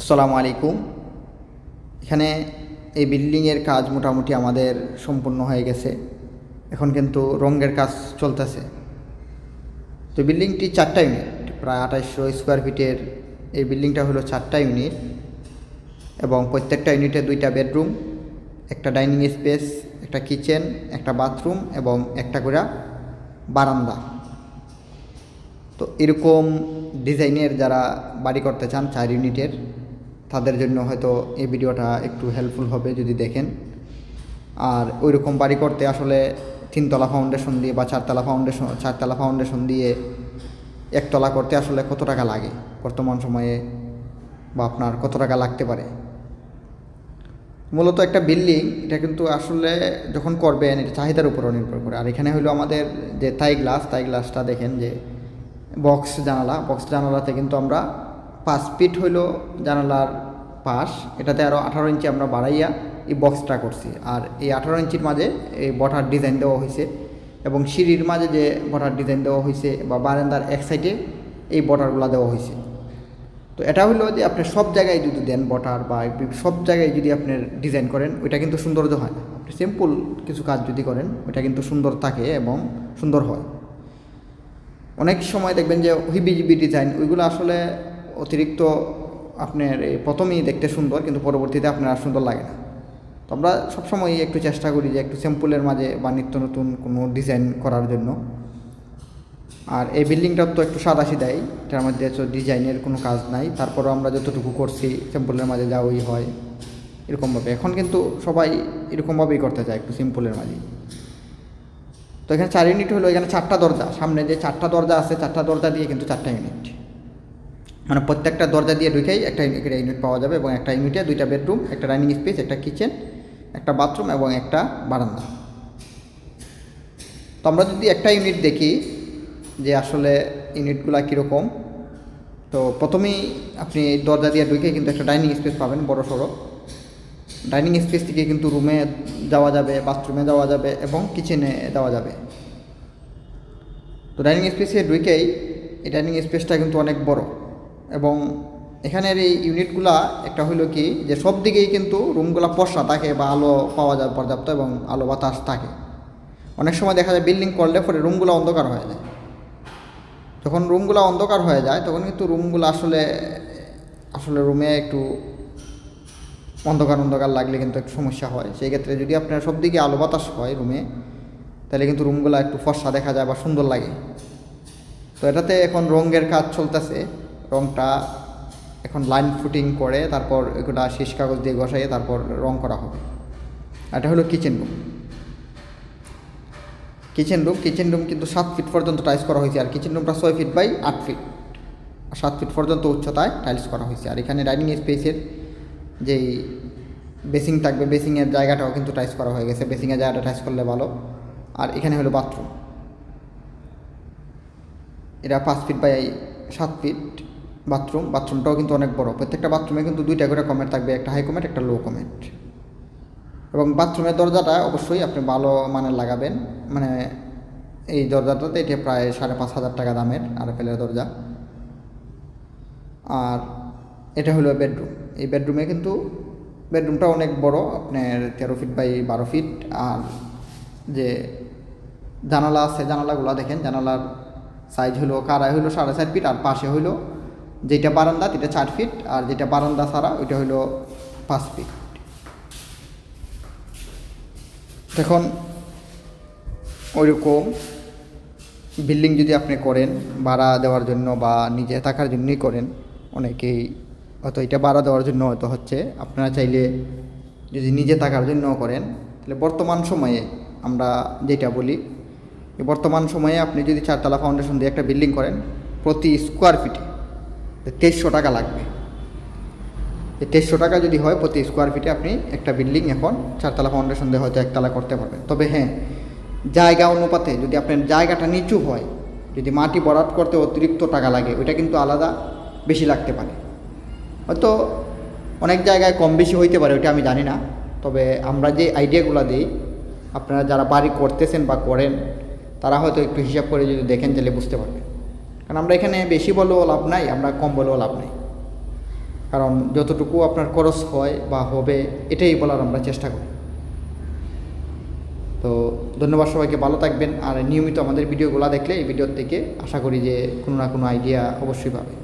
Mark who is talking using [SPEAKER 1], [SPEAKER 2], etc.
[SPEAKER 1] আসসালামু আলাইকুম। এখানে এই বিল্ডিংয়ের কাজ মোটামুটি আমাদের সম্পূর্ণ হয়ে গেছে। এখন কিন্তু রঙের কাজ চলতেছে। তো বিল্ডিংটি চারটা ইউনিট, প্রায় আঠাইশশো স্কোয়ার ফিটের। এই বিল্ডিংটা হলো চারটা ইউনিট এবং প্রত্যেকটা ইউনিটে দুইটা বেডরুম, একটা ডাইনিং স্পেস, একটা কিচেন, একটা বাথরুম এবং একটা করে বারান্দা। তো এরকম ডিজাইনের যারা বাড়ি করতে চান চার ইউনিটের তাদের জন্য হয়তো এই ভিডিওটা একটু হেল্পফুল হবে যদি দেখেন। আর ওই রকম বাড়ি করতে আসলে তিনতলা ফাউন্ডেশন দিয়ে বা চারতলা ফাউন্ডেশন চারতলা ফাউন্ডেশন দিয়ে একতলা করতে আসলে কত টাকা লাগে? বর্তমান সময়ে বা আপনার কত টাকা লাগতে পারে? মূলত একটা বিল্ডিং এটা কিন্তু আসলে যখন করবেন, এটা চাহিদার উপরও নির্ভর করে। আর এখানে হলো আমাদের যে তাই গ্লাস তাই গ্লাসটা দেখেন যে বক্স জানালা বক্স জানালাতে কিন্তু আমরা পাঁচ ফিট হইল জানালার পাশ। এটাতে আরও আঠারো ইঞ্চি আমরা বাড়াইয়া এই বক্সটা করছি। আর এই আঠারো ইঞ্চির মাঝে এই বটার ডিজাইন দেওয়া হয়েছে এবং সিঁড়ির মাঝে যে বটার ডিজাইন দেওয়া হয়েছে বা বারান্দার এক সাইডে এই বটারগুলো দেওয়া হয়েছে তো এটা হলো যে আপনি সব জায়গায় যদি দেন বটার বা সব জায়গায় যদি আপনি ডিজাইন করেন, ওইটা কিন্তু সৌন্দর্য হয় আপনি সিম্পল কিছু কাজ যদি করেন, ওইটা কিন্তু সুন্দর থাকে এবং সুন্দর হয়। অনেক সময় দেখবেন যে হিবিজিবি ডিজাইন ওইগুলো আসলে অতিরিক্ত আপনার এই প্রথমেই দেখতে সুন্দর, কিন্তু পরবর্তীতে আপনার আর সুন্দর লাগে না। তো আমরা সবসময় একটু চেষ্টা করি যে একটু সিম্পলের মাঝে বা নিত্য নতুন কোনো ডিজাইন করার জন্য। আর এই বিল্ডিংটার তো একটু সাদা দেয়, এটার মধ্যে ডিজাইনের কোনো কাজ নাই। তারপরও আমরা যতটুকু করছি সিম্পলের মাঝে যা ওই হয়, এরকমভাবে। এখন কিন্তু সবাই এরকমভাবেই করতে চায় একটু সিম্পলের মাঝে। তো এখানে চার ইউনিট হলো, এখানে চারটা দরজা, সামনে যে চারটা দরজা আছে, চারটা দরজা দিয়ে কিন্তু চারটা ইউনিট। মানে প্রত্যেকটা দরজা দিয়ে ঢুকেই একটা ইউনিট পাওয়া যাবে এবং একটা ইউনিটে দুইটা বেডরুম একটা ডাইনিং স্পেস একটা কিচেন একটা বাথরুম এবং একটা বারান্দা। তো আমরা যদি একটা ইউনিট দেখি যে আসলে ইউনিটগুলা কীরকম, তো প্রথমেই আপনি দরজা দিয়ে ঢুকে কিন্তু একটা ডাইনিং স্পেস পাবেন বড় সড়ো। ডাইনিং স্পেস থেকে কিন্তু রুমে যাওয়া যাবে বাথরুমে যাওয়া যাবে এবং কিচেনে যাওয়া যাবে। তো ডাইনিং স্পেসে ঢুকেই এই ডাইনিং স্পেসটা কিন্তু অনেক বড়। এবং এখানের এই ইউনিটগুলা একটা হইল কি যে সব দিকেই কিন্তু রুমগুলা পশা থাকে বা আলো পাওয়া যায় পর্যাপ্ত এবং আলো বাতাস থাকে। অনেক সময় দেখা যায় বিল্ডিং করলে পরে রুমগুলো অন্ধকার হয়ে যায়। যখন রুমগুলো অন্ধকার হয়ে যায়, তখন কিন্তু রুমগুলো আসলে আসলে রুমে একটু অন্ধকার অন্ধকার লাগলে কিন্তু একটু সমস্যা হয়। সেই ক্ষেত্রে যদি আপনার সব দিকে আলো বাতাস হয় রুমে, তাহলে কিন্তু রুমগুলো একটু ফর্সা দেখা যায় বা সুন্দর লাগে। তো এটাতে এখন রঙের কাজ চলতেছে। রংটা এখন লাইন ফুটিং করে, তারপর এগুলা শেষ কাগজ দিয়ে ঘষাইয়ে তারপর রং করা হবে। এটা হলো kitchen room kitchen room kitchen room কিন্তু সাত ফিট পর্যন্ত টাইলস করা হয়েছে, আর কিচেন রুমটা ছয় ফিট বাই আট ফিট সাত ফিট পর্যন্ত উচ্চতায় টাইলস করা হয়েছে। আর এখানে ডাইনিং স্পেসের যেই বেসিং থাকবে বেসিংয়ের জায়গাটাও কিন্তু টাইস করা হয়ে গেছে। বেসিংয়ের জায়গাটা টাইস করলে ভালো। আর এখানে হলো বাথরুম এটা পাঁচ ফিট বাই সাত ফিট বাথরুম, বাথরুমটাও কিন্তু অনেক বড়। প্রত্যেকটা বাথরুমে কিন্তু দুইটা করে কমেন্ট থাকবে, একটা হাই কমেন্ট একটা লো কমেন্ট এবং বাথরুমের দরজাটা অবশ্যই আপনি ভালো মানের লাগাবেন। মানে এই দরজাটাতে এটা প্রায় সাড়ে পাঁচ হাজার টাকা দামের আর ফেলের দরজা। আর এটা হলো বেডরুম। এই বেডরুমে কিন্তু, বেডরুমটা অনেক বড়, আপনার তেরো ফিট বাই বারো ফিট আর যে জানালা আছে, জানালাগুলো দেখেন, জানালার সাইজ হলো কারাই হলো সাড়ে চার ফিট আর পাশে হইল যেটা বারান্দা এটা চার ফিট আর যেটা বারান্দা ছাড়া ওইটা হইল পাঁচ ফিট এখন ওইরকম বিল্ডিং যদি আপনি করেন, ভাড়া দেওয়ার জন্য বা নিজে থাকার জন্যই করেন, অনেকেই হয়তো এটা ভাড়া দেওয়ার জন্য হয়তো হচ্ছে। আপনারা চাইলে যদি নিজে থাকার জন্য করেন, তাহলে বর্তমান সময়ে আমরা যেটা বলি বর্তমান সময়ে আপনি যদি চারতলা ফাউন্ডেশন দিয়ে একটা বিল্ডিং করেন, প্রতি স্কোয়ার ফিটে তেইশশো টাকা লাগবে। এই তেইশশো টাকা যদি হয় প্রতি স্কোয়ার ফিটে আপনি একটা বিল্ডিং এখন চারতলা ফাউন্ডেশন দিয়ে হয়তো একতলা করতে পারবেন। তবে হ্যাঁ জায়গা অনুপাতে যদি আপনার জায়গাটা নিচু হয়, যদি মাটি বরাদ করতে অতিরিক্ত টাকা লাগে, ওইটা কিন্তু আলাদা বেশি লাগতে পারে। হয়তো অনেক জায়গায় কম বেশি হইতে পারে, ওইটা আমি জানি না। তবে আমরা যে আইডিয়াগুলো দিই, আপনারা যারা বাড়ি করতেছেন বা করেন, তারা হয়তো একটু হিসাব করে যদি দেখেন তাহলে বুঝতে পারবেন। কারণ আমরা এখানে বেশি বলেও লাভ নাই, আমরা কম বলেও লাভ নাই। কারণ যতটুকু আপনার খরচ হয় বা হবে, এটাই বলার আমরা চেষ্টা করি। তো ধন্যবাদ সবাইকে, ভালো থাকবেন। আর নিয়মিত আমাদের ভিডিওগুলো দেখলে এই ভিডিওর থেকে আশা করি যে কোনো না কোনো আইডিয়া অবশ্যই পাবে।